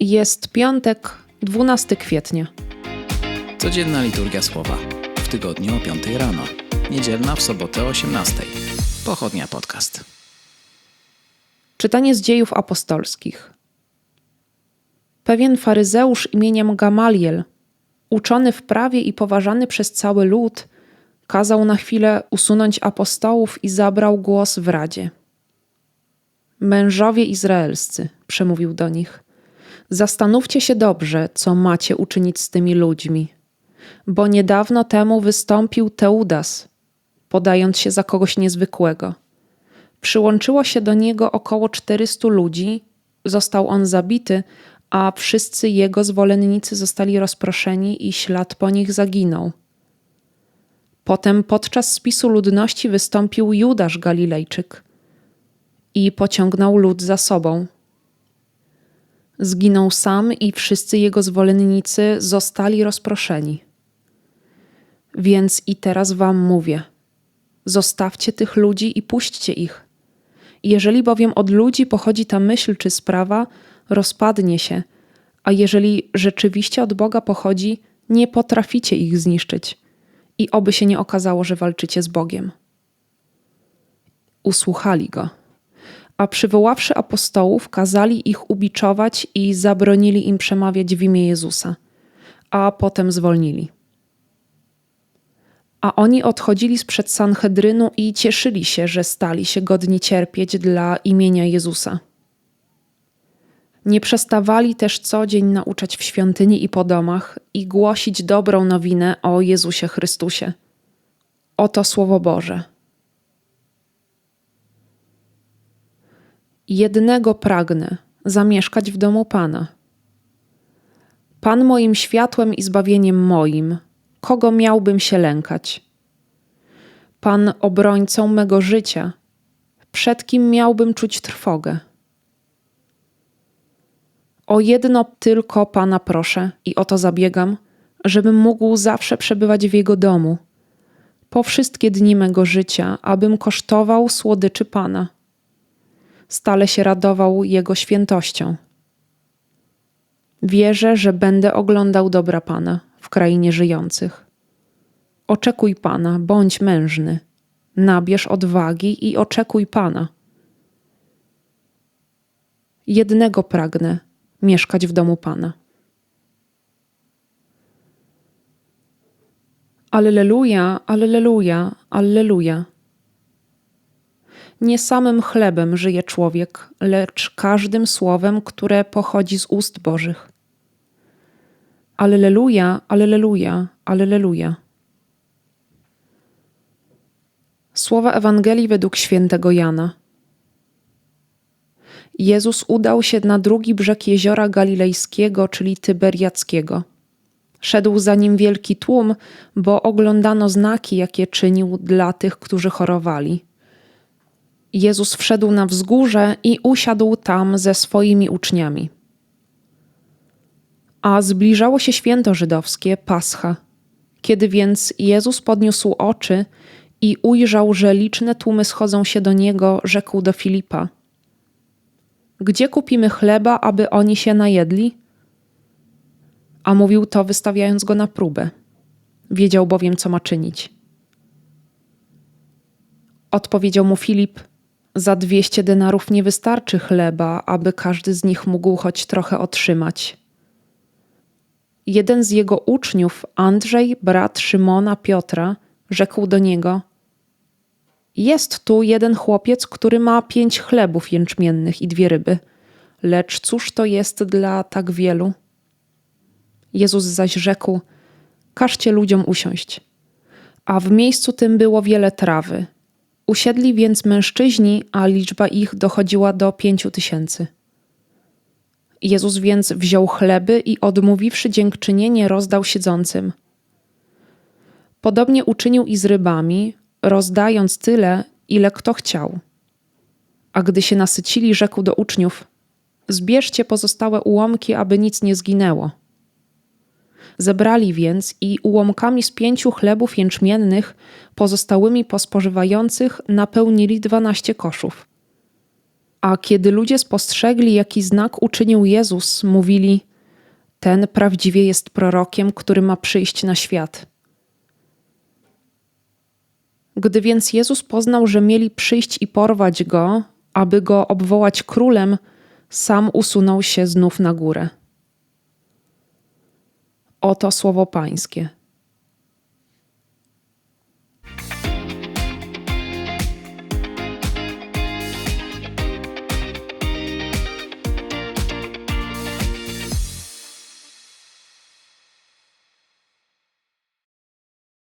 Jest piątek, 12 kwietnia. Codzienna liturgia słowa. W tygodniu o 5 rano. Niedzielna w sobotę o 18. Pochodnia podcast. Czytanie z dziejów apostolskich. Pewien faryzeusz imieniem Gamaliel, uczony w prawie i poważany przez cały lud, kazał na chwilę usunąć apostołów i zabrał głos w radzie. Mężowie izraelscy, przemówił do nich, zastanówcie się dobrze, co macie uczynić z tymi ludźmi, bo niedawno temu wystąpił Teudas, podając się za kogoś niezwykłego. Przyłączyło się do niego około 400 ludzi, został on zabity, a wszyscy jego zwolennicy zostali rozproszeni i ślad po nich zaginął. Potem podczas spisu ludności wystąpił Judasz Galilejczyk i pociągnął lud za sobą. Zginął sam i wszyscy jego zwolennicy zostali rozproszeni. Więc i teraz wam mówię: zostawcie tych ludzi i puśćcie ich. Jeżeli bowiem od ludzi pochodzi ta myśl czy sprawa, rozpadnie się, a jeżeli rzeczywiście od Boga pochodzi, nie potraficie ich zniszczyć i oby się nie okazało, że walczycie z Bogiem. Usłuchali go, a przywoławszy apostołów, kazali ich ubiczować i zabronili im przemawiać w imię Jezusa, a potem zwolnili. A oni odchodzili sprzed Sanhedrynu i cieszyli się, że stali się godni cierpieć dla imienia Jezusa. Nie przestawali też co dzień nauczać w świątyni i po domach i głosić dobrą nowinę o Jezusie Chrystusie. Oto Słowo Boże. Jednego pragnę zamieszkać w domu Pana. Pan moim światłem i zbawieniem moim, kogo miałbym się lękać? Pan obrońcą mego życia, przed kim miałbym czuć trwogę? O jedno tylko Pana proszę i o to zabiegam, żebym mógł zawsze przebywać w Jego domu, po wszystkie dni mego życia, abym kosztował słodyczy Pana, stale się radował Jego świętością. Wierzę, że będę oglądał dobra Pana w krainie żyjących. Oczekuj Pana, bądź mężny, nabierz odwagi i oczekuj Pana. Jednego pragnę mieszkać w domu Pana. Alleluja, alleluja, alleluja. Nie samym chlebem żyje człowiek, lecz każdym słowem, które pochodzi z ust Bożych. Alleluja, alleluja, alleluja. Słowa Ewangelii według świętego Jana. Jezus udał się na drugi brzeg jeziora galilejskiego, czyli Tyberiackiego. Szedł za nim wielki tłum, bo oglądano znaki, jakie czynił dla tych, którzy chorowali. Jezus wszedł na wzgórze i usiadł tam ze swoimi uczniami. A zbliżało się święto żydowskie, Pascha. Kiedy więc Jezus podniósł oczy i ujrzał, że liczne tłumy schodzą się do niego, rzekł do Filipa: Gdzie kupimy chleba, aby oni się najedli? A mówił to, wystawiając go na próbę. Wiedział bowiem, co ma czynić. Odpowiedział mu Filip: Za dwieście denarów nie wystarczy chleba, aby każdy z nich mógł choć trochę otrzymać. Jeden z jego uczniów, Andrzej, brat Szymona Piotra, rzekł do niego: Jest tu jeden chłopiec, który ma pięć chlebów jęczmiennych i dwie ryby. Lecz cóż to jest dla tak wielu? Jezus zaś rzekł: Każcie ludziom usiąść. A w miejscu tym było wiele trawy. Usiedli więc mężczyźni, a liczba ich dochodziła do pięciu tysięcy. Jezus więc wziął chleby i odmówiwszy dziękczynienie, rozdał siedzącym. Podobnie uczynił i z rybami, rozdając tyle, ile kto chciał. A gdy się nasycili, rzekł do uczniów: Zbierzcie pozostałe ułomki, aby nic nie zginęło. Zebrali więc i ułomkami z pięciu chlebów jęczmiennych, pozostałymi po spożywających, napełnili dwanaście koszów. A kiedy ludzie spostrzegli, jaki znak uczynił Jezus, mówili: Ten prawdziwie jest prorokiem, który ma przyjść na świat. Gdy więc Jezus poznał, że mieli przyjść i porwać go, aby go obwołać królem, sam usunął się znów na górę. Oto słowo Pańskie.